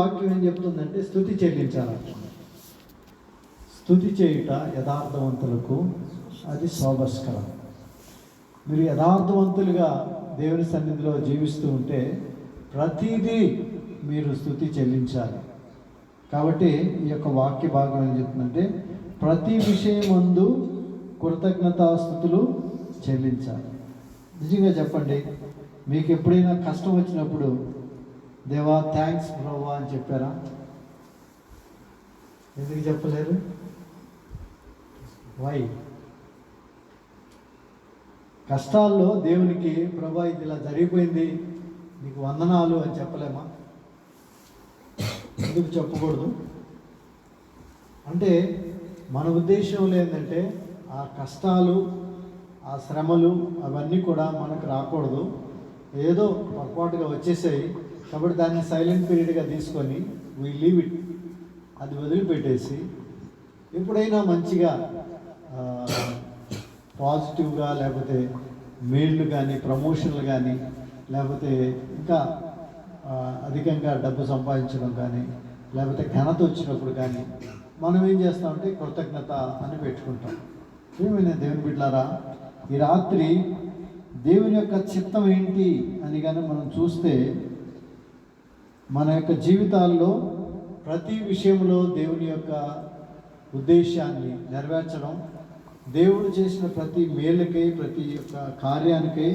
వాక్యం ఏం చెప్తుందంటే స్థుతి చెల్లించాలంట స్థుతి చేయుట యథార్థవంతులకు అది శోభస్కరం మీరు యథార్థవంతులుగా దేవుని సన్నిధిలో జీవిస్తూ ఉంటే ప్రతిదీ మీరు స్థుతి చెల్లించాలి. కాబట్టి ఈ యొక్క వాక్య భాగం ఏం చెప్తుందంటే ప్రతి విషయం అందు కృతజ్ఞతా కృతజ్ఞతాస్థుతులు చెల్లించాలి. నిజంగా చెప్పండి మీకు ఎప్పుడైనా కష్టం వచ్చినప్పుడు దేవా థ్యాంక్స్ ప్రభా అని చెప్పారా? ఎందుకు చెప్పలేరు? వై కష్టాల్లో దేవునికి ప్రభా ఇది ఇలా జరిగిపోయింది నీకు వందనాలు అని చెప్పలేమా? ఎందుకు చెప్పకూడదు? అంటే మన ఉద్దేశంలో ఏంటంటే ఆ కష్టాలు ఆ శ్రమలు అవన్నీ కూడా మనకు రాకూడదు. ఏదో పొరపాటుగా వచ్చేసాయి కాబట్టి దాన్ని సైలెంట్ పీరియడ్గా తీసుకొని వీ లీవ్ ఇట్ అది వదిలిపెట్టేసి ఎప్పుడైనా మంచిగా పాజిటివ్గా లేకపోతే మెయిల్లు కానీ ప్రమోషన్లు కానీ లేకపోతే ఇంకా అధికంగా డబ్బు సంపాదించడం కానీ లేకపోతే ఘనత వచ్చినప్పుడు కానీ మనం ఏం చేస్తామంటే కృతజ్ఞత అని పెట్టుకుంటాం. ఏమైనా దేవుని బిడ్డారా ఈ రాత్రి దేవుని యొక్క చిత్తం ఏంటి అని కానీ మనం చూస్తే మన యొక్క జీవితాల్లో ప్రతి విషయంలో దేవుని యొక్క ఉద్దేశాన్ని నెరవేర్చడం దేవుడు చేసిన ప్రతి మేలుకై ప్రతి యొక్క కార్యానికై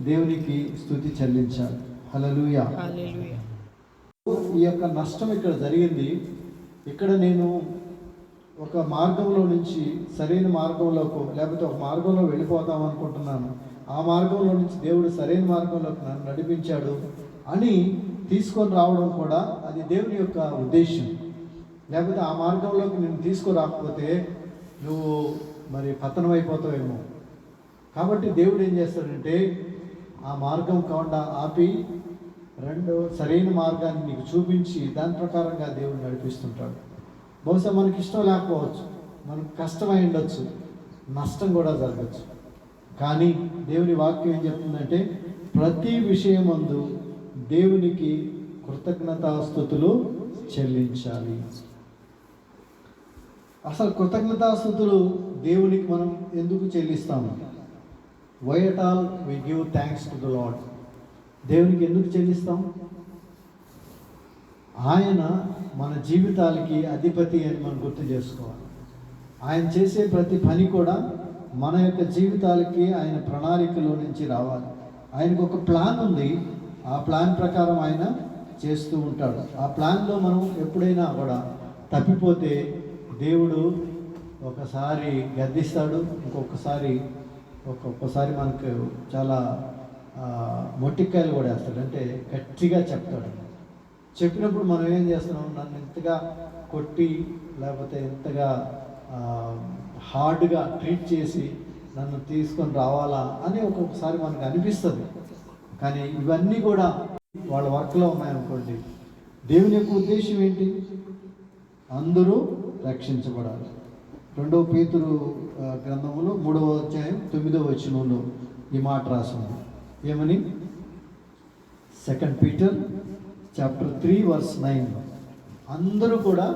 దేవునికి స్థుతి చెల్లించాలి. హల్లెలూయా. ఈ యొక్క నష్టం ఇక్కడ జరిగింది. ఇక్కడ నేను ఒక మార్గంలో నుంచి సరైన మార్గంలోకి లేకపోతే ఒక మార్గంలో వెళ్ళిపోదాం అనుకుంటున్నాను. ఆ మార్గంలో నుంచి దేవుడు సరైన మార్గంలోకి నన్ను నడిపించాడు అని తీసుకొని రావడం కూడా అది దేవుని యొక్క ఉద్దేశం. లేకపోతే ఆ మార్గంలోకి నేను తీసుకురాకపోతే నువ్వు మరి పతనం అయిపోతావేమో. కాబట్టి దేవుడు ఏం చేస్తాడంటే ఆ మార్గం కాకుండా ఆపి రెండు సరైన మార్గాన్ని నీకు చూపించి దాని ప్రకారంగా దేవుడు నడిపిస్తుంటాడు. బహుశా మనకి ఇష్టం లేకపోవచ్చు. మనకు కష్టమై ఉండొచ్చు. నష్టం కూడా జరగచ్చు. కానీ దేవుని వాక్యం ఏం చెప్తుందంటే ప్రతి విషయమందు దేవునికి కృతజ్ఞతాస్థుతులు చెల్లించాలి. అసలు కృతజ్ఞతాస్థుతులు దేవునికి మనం ఎందుకు చెల్లిస్తాము? Why at all we give thanks to the lord దేవునికి ఎందుకు చెల్లిస్తాం? ఆయన మన జీవితాలకి అధిపతి అని మనం గుర్తు చేసుకోవాలి. ఆయన చేసే ప్రతి పని కూడా మన యొక్క జీవితాలకి ఆయన ప్రణాళికలో నుంచి రావాలి. ఆయనకు ఒక ప్లాన్ ఉంది. ఆ ప్లాన్ ప్రకారం ఆయన చేస్తూ ఉంటాడు. ఆ ప్లాన్లో మనం ఎప్పుడైనా కూడా తప్పిపోతే దేవుడు ఒకసారి గద్దిస్తాడు ఇంకొకసారి ఒక్కొక్కసారి మనకు చాలా మొట్టికాయలు కూడా వేస్తాడు. అంటే గట్టిగా చెప్తాడు. చెప్పినప్పుడు మనం ఏం చేస్తున్నాం? నన్ను ఇంతగా కొట్టి లేకపోతే ఇంతగా హార్డ్గా ట్రీట్ చేసి నన్ను తీసుకొని రావాలా అని ఒక్కొక్కసారి మనకు అనిపిస్తుంది. కానీ ఇవన్నీ కూడా వాళ్ళ వర్క్లో ఉన్నాయనుకోండి. దేవుని యొక్క ఉద్దేశం ఏంటి? అందరూ రక్షించబడాలి. రెండవ పేతురు గ్రంథములో మూడవ అధ్యాయం తొమ్మిదవ వచనంలో ఈ మాట రాసింది. ఏమని? Second Peter chapter three verse nine అందరూ కూడా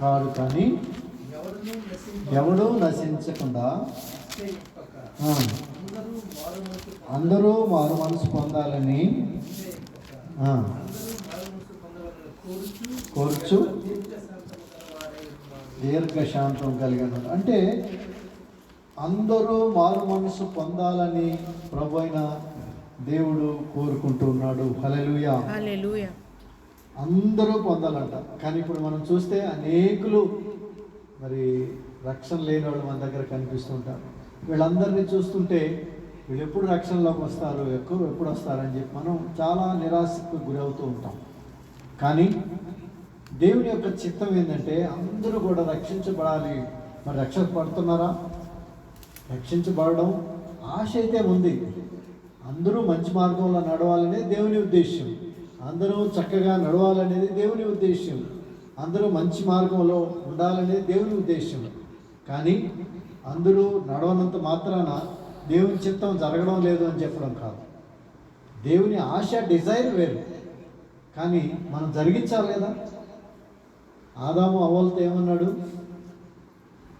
కాదు కానీ ఎవడూ నశించకుండా అందరూ మారు మనసు పొందాలని కోరుచు. దీర్ఘశాంతం కలిగిన అంటే అందరూ మారు మనసు పొందాలని ప్రభు అయిన దేవుడు కోరుకుంటూ ఉన్నాడు. హల్లెలూయా. హల్లెలూయా. అందరూ పొందాలంట. కానీ ఇప్పుడు మనం చూస్తే అనేకులు మరి రక్షణ లేని వాళ్ళు మన దగ్గర కనిపిస్తుంటారు వీళ్ళందరినీ చూస్తుంటే వీళ్ళు ఎప్పుడు రక్షణలోకి వస్తారు ఎక్కువ ఎప్పుడు వస్తారని చెప్పి మనం చాలా నిరాశకు గురవుతూ ఉంటాం. కానీ దేవుని యొక్క చిత్తం ఏంటంటే అందరూ కూడా రక్షించబడాలి. మరి రక్షణ పడుతున్నారా? రక్షించబడడం ఆశ అయితే ఉంది. అందరూ మంచి మార్గంలో నడవాలనే దేవుని ఉద్దేశ్యం. అందరూ చక్కగా నడవాలనేది దేవుని ఉద్దేశ్యం. అందరూ మంచి మార్గంలో ఉండాలనేది దేవుని ఉద్దేశం. కానీ అందరూ నడవనంత మాత్రాన దేవుని చిత్తం జరగడం లేదు అని చెప్పడం కాదు. దేవుని ఆశ డిజైర్ వేరు. కానీ మనం జరిగించాలి కదా? ఆదాము అవ్వలతో ఏమన్నాడు?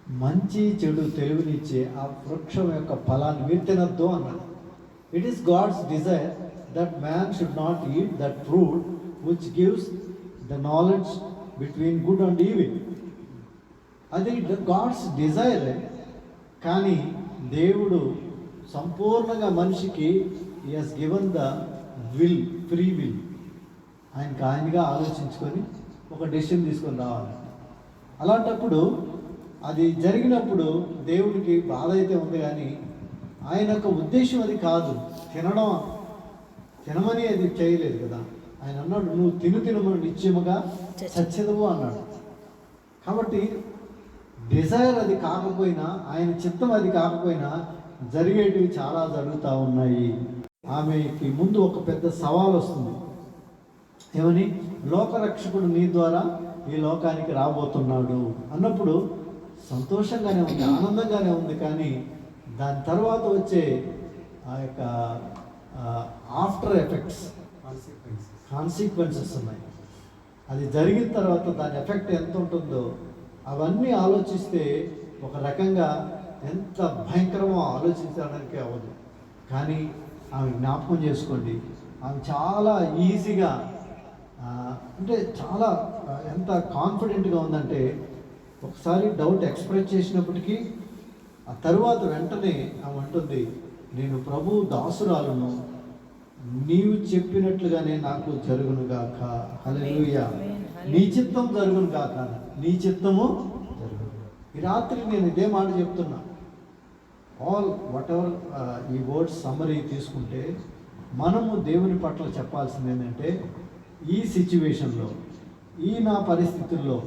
మంచి చెడు తెలివినిచ్చే ఆ వృక్షం యొక్క ఫలాన్ని మీరు తినద్దు అన్నాడు. It is God's desire that man should not eat that fruit which gives the knowledge between good and evil అది గాడ్స్ డిజైర్ కానీ దేవుడు సంపూర్ణంగా మనిషికి has given the will free will ఆయనకి ఆయనగా ఆలోచించుకొని ఒక డెసిషన్ తీసుకొని రావాలి. అలాంటప్పుడు అది జరిగినప్పుడు దేవుడికి బాధ అయితే ఉంది కానీ ఆయన యొక్క ఉద్దేశం అది కాదు. తినడం తినమని అది చేయలేదు కదా. ఆయన అన్నాడు నువ్వు తిను తినమని నిత్యముగా చచ్చెదవు అన్నాడు. కాబట్టి డిజైర్ అది కాకపోయినా ఆయన చిత్తం అది కాకపోయినా జరిగేటివి చాలా జరుగుతూ ఉన్నాయి. ఆమెకి ముందు ఒక పెద్ద సవాల్ వస్తుంది. ఏమని? లోకరక్షకుడు నీ ద్వారా ఈ లోకానికి రాబోతున్నాడు. అన్నప్పుడు సంతోషంగానే ఉంది ఆనందంగానే ఉంది కానీ దాని తర్వాత వచ్చే ఆ యొక్క ఆఫ్టర్ ఎఫెక్ట్స్ కాన్సిక్వెన్సెస్ ఉన్నాయి. అది జరిగిన తర్వాత దాని ఎఫెక్ట్ ఎంత ఉంటుందో అవన్నీ ఆలోచిస్తే ఒక రకంగా ఎంత భయంకరమో ఆలోచించడానికి అవ్వదు. కానీ ఆమె జ్ఞాపకం చేసుకోండి. ఆమె చాలా ఈజీగా అంటే చాలా ఎంత కాన్ఫిడెంట్గా ఉందంటే ఒకసారి డౌట్ ఎక్స్ప్రెస్ చేసినప్పటికీ ఆ తరువాత వెంటనే ఆమె అంటుంది నేను ప్రభు దాసురాలను నీవు చెప్పినట్లుగానే నాకు జరుగునుగాక హల్లెలూయా నీ చిత్తం జరుగును గాక. నీ చిత్తము జరుగును. ఈ రాత్రి నేను ఇదే మాట చెప్తున్నా. ఆల్ వాట్ ఎవర్ ఈ వర్డ్స్ సమ్మరీ తీసుకుంటే మనము దేవుని పట్ల చెప్పాల్సింది ఏంటంటే ఈ సిచ్యువేషన్లో ఈ నా పరిస్థితుల్లో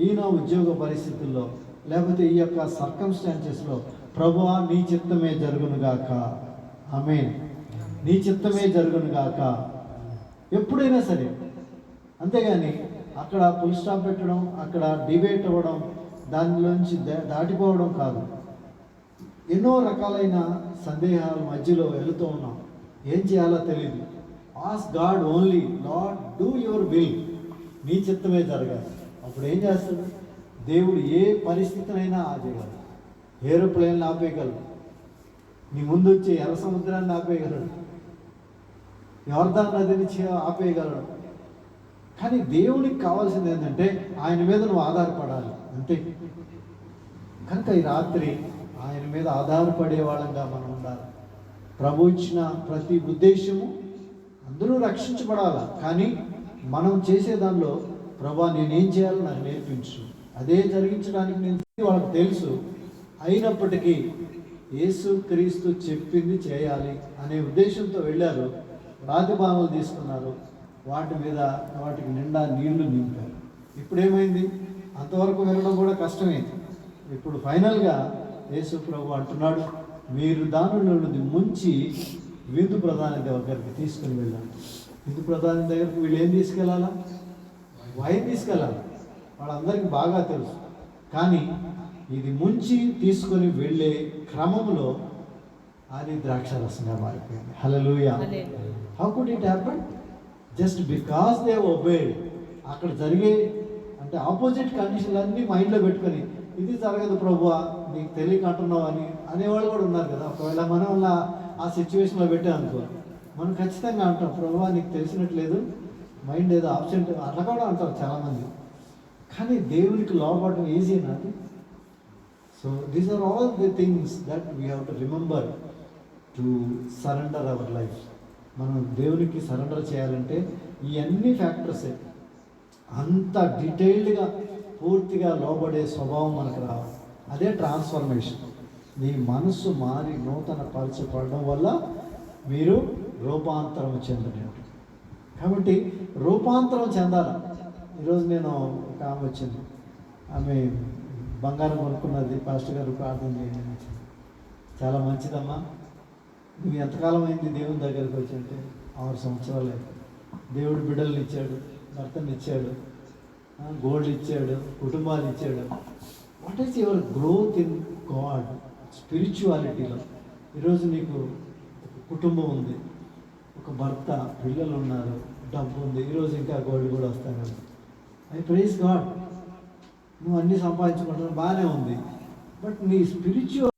ఈ నా ఉద్యోగ పరిస్థితుల్లో లేకపోతే ఈ యొక్క సర్కమ్స్టాన్సెస్లో ప్రభువా నీ చిత్తమే జరుగునుగాక ఆమె నీ చిత్తమే జరుగునుగాక ఎప్పుడైనా సరే. అంతేగాని అక్కడ ఫుల్ స్టాప్ పెట్టడం అక్కడ డిబేట్ అవ్వడం దానిలోంచి దా- దాటిపోవడం కాదు. ఎన్నో రకాలైన సందేహాల మధ్యలో వెళుతూ ఉన్నాం. ఏం చేయాలో తెలియదు as God only lord do your will నీ చిత్తమే జరగాలి. అప్పుడు ఏం చేస్తాడు? దేవుడు ఏ పరిస్థితినైనా ఆపేయగలడు. ఏరోప్లేన్లు ఆపేయగలడు. నీ ముందు వచ్చే ఎర్ర సముద్రాన్ని ఆపేయగలడు. యోర్దాన్ నదిని ఆపేయగలడు. కానీ దేవునికి కావాల్సింది ఏంటంటే ఆయన మీద నువ్వు ఆధారపడాలి. అంతే. కనుక ఈ రాత్రి ఆయన మీద ఆధారపడే వాళ్ళంగా మనం ఉండాలి. ప్రభు ఇచ్చిన ప్రతి ఉద్దేశము అందరూ రక్షించబడాలా? కానీ మనం చేసే దానిలో ప్రభా నేనేం చేయాలో నాకు నేర్పించు. అదే జరిగించడానికి నేను వాళ్ళకి తెలుసు. అయినప్పటికీ యేసు క్రీస్తు చెప్పింది చేయాలి అనే ఉద్దేశంతో వెళ్ళారు. రాతి బాణాలు తీసుకున్నారు. వాటి మీద వాటికి నిండా నీళ్ళు నింపారు. ఇప్పుడు ఏమైంది అంతవరకు వెళ్ళడం కూడా కష్టమైంది. ఇప్పుడు ఫైనల్గా యేసు ప్రభు అంటున్నాడు మీరు దానిలో నుండి ముంచి విందు ప్రధాని దగ్గరికి తీసుకుని వెళ్ళాలి. విందు ప్రధాని దగ్గరికి వీళ్ళు ఏం తీసుకెళ్ళాలా? వైన్ తీసుకెళ్ళాలి. వాళ్ళందరికీ బాగా తెలుసు. కానీ ఇది ముంచి తీసుకొని వెళ్ళే క్రమంలో అది ద్రాక్షరసంగా మారిపోయింది. Hallelujah how could it happen just because they obeyed అక్కడ జరిగే అంటే ఆపోజిట్ కండిషన్లు అన్నీ మైండ్లో పెట్టుకొని ఇది జరగదు ప్రభువా నీకు తెలియక అంటున్నావు అని అనేవాళ్ళు కూడా ఉన్నారు కదా. ఒకవేళ మనం అలా ఆ సిచ్యువేషన్లో పెట్టాం అనుకో మనం ఖచ్చితంగా అంటాం ప్రభువా నీకు తెలిసినట్లేదు మైండ్ ఏదో ఆబ్సెంట్ అట్లా కూడా అంటారు చాలామంది. కానీ దేవునికి లోపడడం ఈజీ నాది? So these are all the things that we have to remember to surrender our life మనం దేవునికి సరెండర్ చేయాలంటే ఇవన్నీ ఫ్యాక్టర్సే అంత డీటెయిల్డ్గా పూర్తిగా లోబడే స్వభావం మనకు రావాలి. అదే ట్రాన్స్ఫర్మేషన్ నీ మనసు మారి నూతన పరచబడడం వల్ల మీరు రూపాంతరం చెందినట్టు కాబట్టి రూపాంతరం చెందాలి? ఈరోజు నేను ఒక ఆమె వచ్చింది. ఆమె బంగారం కొనుక్కున్నది. పాస్టర్ గారు ప్రార్థన చేయండి. చాలా మంచిదమ్మా. నువ్వు ఎంతకాలం అయింది దేవుని దగ్గరికి వచ్చి అంటే ఆరు సంవత్సరాలు దేవుడు బిడ్డలు ఇచ్చాడు భర్తను ఇచ్చాడు గోల్డ్ ఇచ్చాడు కుటుంబాలు ఇచ్చాడు. What is your growth in God స్పిరిచువాలిటీలో ఈరోజు నీకు ఒక కుటుంబం ఉంది ఒక భర్త పిల్లలు ఉన్నారు డబ్బు ఉంది ఈరోజు ఇంకా గోల్డ్ కూడా వస్తాను ఐ ప్రైజ్ గాడ్ నువ్వు అన్నీ సంపాదించుకుంటున్నావు బాగానే ఉంది. బట్ నీ spiritual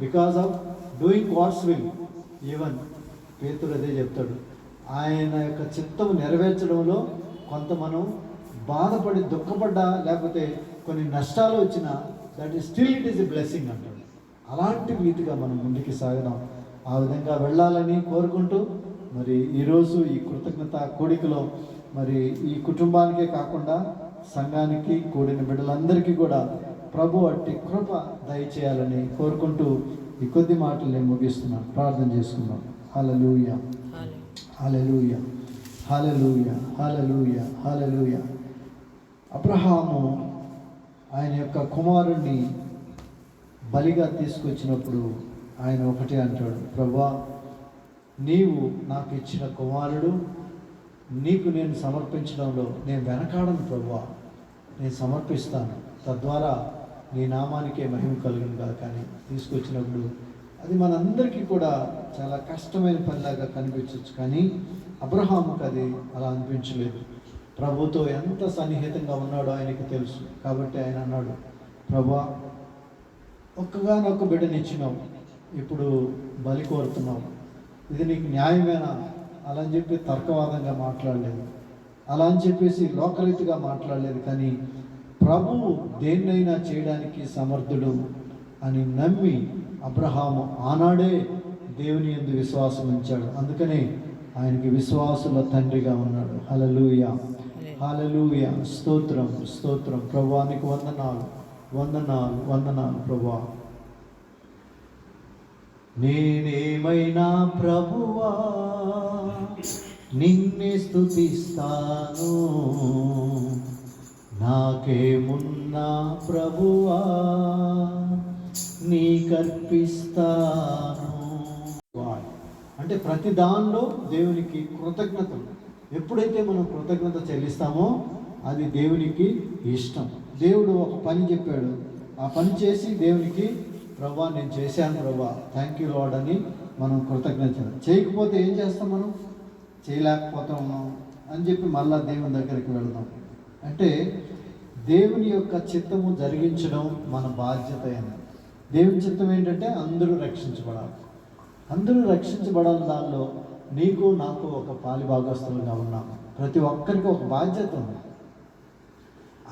because of doing what's will even పేతుడు అదే చెప్తాడు. ఆయన యొక్క చిత్తం నెరవేర్చడంలో కొంత మనం బాధపడి దుఃఖపడ్డా లేకపోతే కొన్ని నష్టాలు వచ్చినా that is still it is a blessing అంటాడు. అలాంటి రీతిగా మనం ముందుకు సాగదాం. ఆ విధంగా వెళ్ళాలని కోరుకుంటూ మరి ఈరోజు ఈ కృతజ్ఞత కోడికలో మరి ఈ కుటుంబానికే కాకుండా సంఘానికి కూడిన బిడ్డలందరికీ కూడా ప్రభు అట్టి కృప దయచేయాలని కోరుకుంటూ ఈ కొద్ది మాటలు నేను ముగిస్తున్నాను. ప్రార్థన చేసుకున్నాం హలలుయ హలలుయ హలలుయ హలలుయ హలలుయ అబ్రహాము ఆయన యొక్క కుమారుణ్ణి బలిగా తీసుకొచ్చినప్పుడు ఆయన ఒకటే అంటాడు ప్రభా నీవు నాకు ఇచ్చిన కుమారుడు నీకు నేను సమర్పించడంలో నేను వెనకాడను ప్రభా. నేను సమర్పిస్తాను. తద్వారా నీ నామానికే మహిమ కలుగును కాదు కానీ తీసుకొచ్చినప్పుడు అది మనందరికీ కూడా చాలా కష్టమైన పనిలాగా కనిపించవచ్చు కానీ అబ్రహాముకు అది అలా అనిపించలేదు. ప్రభుతో ఎంత సన్నిహితంగా ఉన్నాడో ఆయనకి తెలుసు. కాబట్టి ఆయన అన్నాడు ప్రభా ఒక్కగానొక్క బిడ్డనిచ్చినావు. ఇప్పుడు బలి కోరుతున్నావు. ఇది నీకు న్యాయమేనా? అలా అని చెప్పి తర్కవాదంగా మాట్లాడలేదు. అలా అని చెప్పేసి లోకరీతిగా మాట్లాడలేదు. కానీ ప్రభువు దేన్నైనా చేయడానికి సమర్థుడు అని నమ్మి అబ్రహాము ఆనాడే దేవుని ఎందు విశ్వాసం ఉంచాడు. అందుకనే ఆయనకి విశ్వాసుల తండ్రిగా ఉన్నాడు. హలలుయ హలలుయ స్తోత్రం స్తోత్రం. ప్రభువానికి వందనాలు. వందనాలు వందనాలు ప్రభా. నేనేమైనా ప్రభువా? నిన్నే స్తుతిస్తాను. నాకేమున్నా ప్రభువా నీకర్పిస్తాను అంటే ప్రతి దానిలో దేవునికి కృతజ్ఞతలు. ఎప్పుడైతే మనం కృతజ్ఞత చెల్లిస్తామో అది దేవునికి ఇష్టం. దేవుడు ఒక పని చెప్పాడు. ఆ పని చేసి దేవునికి ప్రభా నేను చేశాను ప్రభా థ్యాంక్ యూ లాడ్ అని మనం కృతజ్ఞత చేయకపోతే ఏం చేస్తాం మనం? చేయలేకపోతాము అని చెప్పి మళ్ళీ దేవుని దగ్గరికి వెళదాం. అంటే దేవుని యొక్క చిత్తము జరిగించడం మన బాధ్యత అయినది దేవుని చిత్తం ఏంటంటే అందరూ రక్షించబడాలి. అందరూ రక్షించబడాలి దానిలో నీకు నాకు ఒక పాలి భాగస్తులుగా ఉన్నాము ప్రతి ఒక్కరికి ఒక బాధ్యత ఉంది.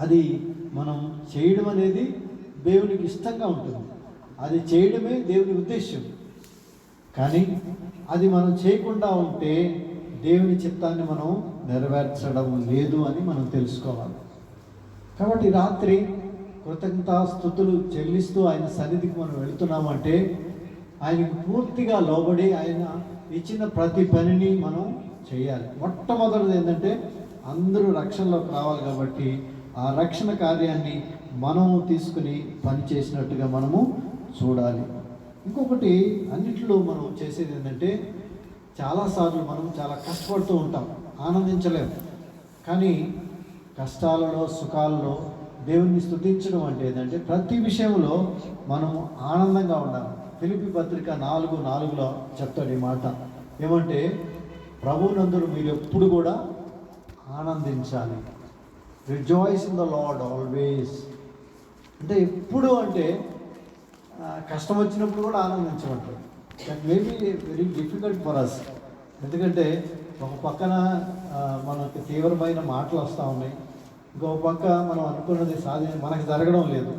అది మనం చేయడం అనేది దేవునికి ఇష్టంగా ఉంటుంది. అది చేయడమే దేవుని ఉద్దేశం కానీ అది మనం చేయకుండా ఉంటే దేవుని చిత్తాన్ని మనం నెరవేర్చడం లేదు అని మనం తెలుసుకోవాలి. కాబట్టి రాత్రి కృతజ్ఞతాస్థుతులు చెల్లిస్తూ ఆయన సన్నిధికి మనం వెళుతున్నామంటే ఆయనకు పూర్తిగా లోబడి ఆయన ఇచ్చిన ప్రతి పనిని మనం చేయాలి. మొట్టమొదటిది ఏంటంటే అందరూ రక్షణలోకి రావాలి కాబట్టి ఆ రక్షణ కార్యాన్ని మనము తీసుకుని పని చేసినట్టుగా మనము చూడాలి. ఇంకొకటి అన్నిట్లో మనం చేసేది ఏంటంటే చాలాసార్లు మనం చాలా కష్టపడుతూ ఉంటాం ఆనందించలేము కానీ కష్టాలలో సుఖాలలో దేవుణ్ణి స్థుతించడం అంటే ఏంటంటే ప్రతి విషయంలో మనం ఆనందంగా ఉండాలి. ఫిలిపి పత్రిక నాలుగు నాలుగులో చెప్తాడు ఈ మాట. ఏమంటే ప్రభునందులు మీరు ఎప్పుడు కూడా ఆనందించాలి. Rejoice in the lord always అంటే ఎప్పుడు అంటే కష్టం వచ్చినప్పుడు కూడా ఆనందించమంటారు. That maybe very difficult for us ఎందుకంటే ఒక పక్కన మనకు తీవ్రమైన మాటలు వస్తూ ఉన్నాయి. ఇంకో పక్క మనం అనుకున్నది సాధి మనకు జరగడం లేదు.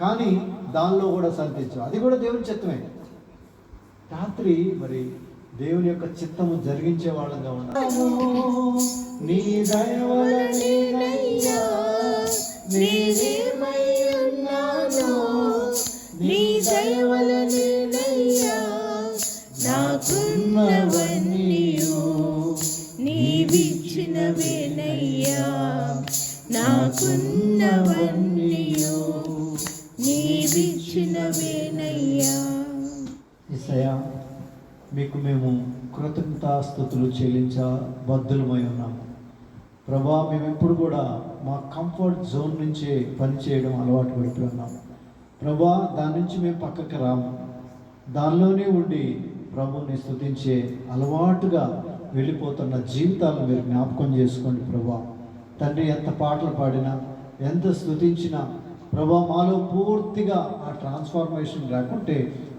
కానీ దానిలో కూడా సంతించం అది కూడా దేవుని చిత్తమే. రాత్రి మరి దేవుని యొక్క చిత్తము జరిగించే వాళ్ళంగా ఉన్నాము నీ దయవలనేనయ్యా నేనేమై నాకున్నవన్నీయు. నీవిచ్చినవేనయ్యా. ఇసయా మీకు మేము కృతజ్ఞతాస్థుతులు చెల్లించ బద్దులమై ఉన్నాము. ప్రభా మేము ఎప్పుడు కూడా మా కంఫర్ట్ జోన్ నుంచే పని చేయడం అలవాటు పెట్టి ఉన్నాము. ప్రభా దాని నుంచి మేము పక్కకి రాము. దానిలోనే ఉండి ప్రభుని స్థుతించే అలవాటుగా వెళ్ళిపోతున్న జీవితాలను మీరు జ్ఞాపకం చేసుకోండి ప్రభా. తండ్రి ఎంత పాటలు పాడినా ఎంత స్తుతించినా ప్రభా మాలో పూర్తిగా ఆ ట్రాన్స్ఫార్మేషన్ లేకుంటే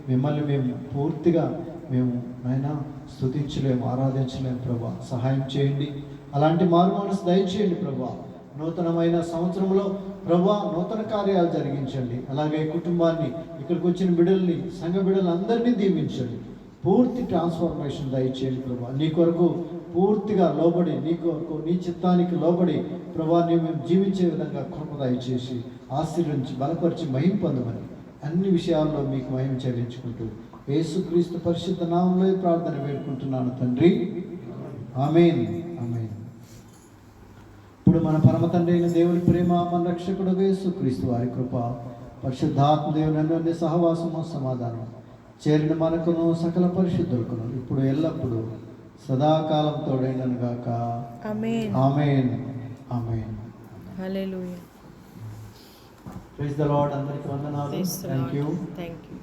మిమ్మల్ని మేము పూర్తిగా మేము నాయన స్తుతించలేము ఆరాధించలేము ప్రభా. సహాయం చేయండి. అలాంటి మారు మనసు దయచేయండి ప్రభా. నూతనమైన సంవత్సరంలో ప్రభా నూతన కార్యాలు జరిగించండి. అలాగే కుటుంబాన్ని ఇక్కడికి వచ్చిన బిడల్ని సంఘ బిడలందరినీ దీవించండి. పూర్తి ట్రాన్స్ఫర్మేషన్ దయచేయండి ప్రభా. నీ కొరకు పూర్తిగా లోబడి నీకు నీ చిత్తానికి లోబడి ప్రభా మేము జీవించే విధంగా కృపదాయి చేసి ఆశీర్వించి బలపరిచి మహిం పొందమని అన్ని విషయాల్లో మీకు మహిమ చెల్లించుకుంటూ యేసుక్రీస్తు పరిశుద్ధ నామంలో ప్రార్థన వేడుకుంటున్నాను తండ్రి. ఆమెన్. ఆమెన్. ఇప్పుడు మన పరమ తండ్రి అయిన దేవుని ప్రేమ మన రక్షకుడు యేసుక్రీస్తు వారి కృప పరిశుద్ధాత్మ దేవుని సహవాసము సమాధానం చేరిన మనకును సకల పరిశుద్ధులకును ఇప్పుడు ఎల్లప్పుడూ సదాకాలం తోడైనను గాక. Amen. Amen. Amen. Hallelujah. Praise the lord. అందరికీ వందనాలు. Thank you thank you